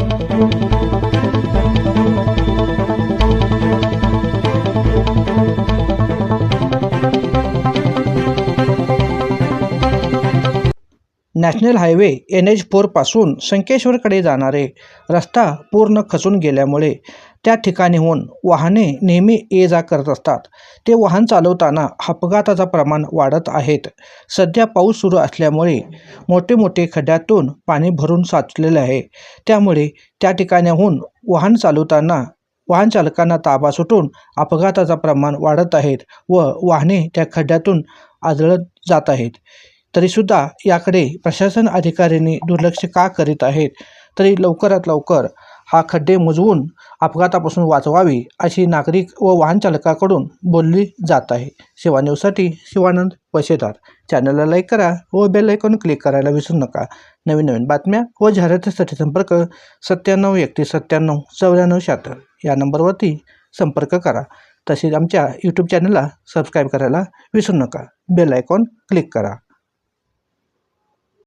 Thank you. National highway N H फोरपासून संकेश्वरकडे जाणारे रस्ता पूर्ण खचून गेल्यामुळे त्या ठिकाणीहून वाहने नेहमी ये जा करत असतात. ते वाहन चालवताना अपघाताचं प्रमाण वाढत आहेत. सध्या पाऊस सुरू असल्यामुळे मोठे मोठे खड्ड्यातून पाणी भरून साचलेले आहे. त्यामुळे त्या ठिकाणाहून वाहन चालवताना वाहन चालकांना ताबा सुटून अपघाताचं प्रमाण वाढत आहेत व वाहने त्या खड्ड्यातून आदळत जात आहेत. तरीसुद्धा याकडे प्रशासन अधिकाऱ्यांनी दुर्लक्ष का करीत आहेत? तरी लवकरात लवकर हा खड्डे मुजवून अपघातापासून वाचवावी अशी नागरिक व वाहनचालकाकडून बोलली जात आहे. शिवा न्यूजसाठी शिवानंद वशेदार. चॅनलला लाईक करा व बेल आयकॉन क्लिक करायला विसरू नका. नवीन नवीन बातम्या व जाहिरातीसाठी संपर्क सत्त्याण्णव एकतीस सत्त्याण्णव चौऱ्याण्णव शहात्तर या नंबरवरती संपर्क करा. तसेच आमच्या यूट्यूब चॅनलला सबस्क्राईब करायला विसरू नका. बेल आयकॉन क्लिक करा.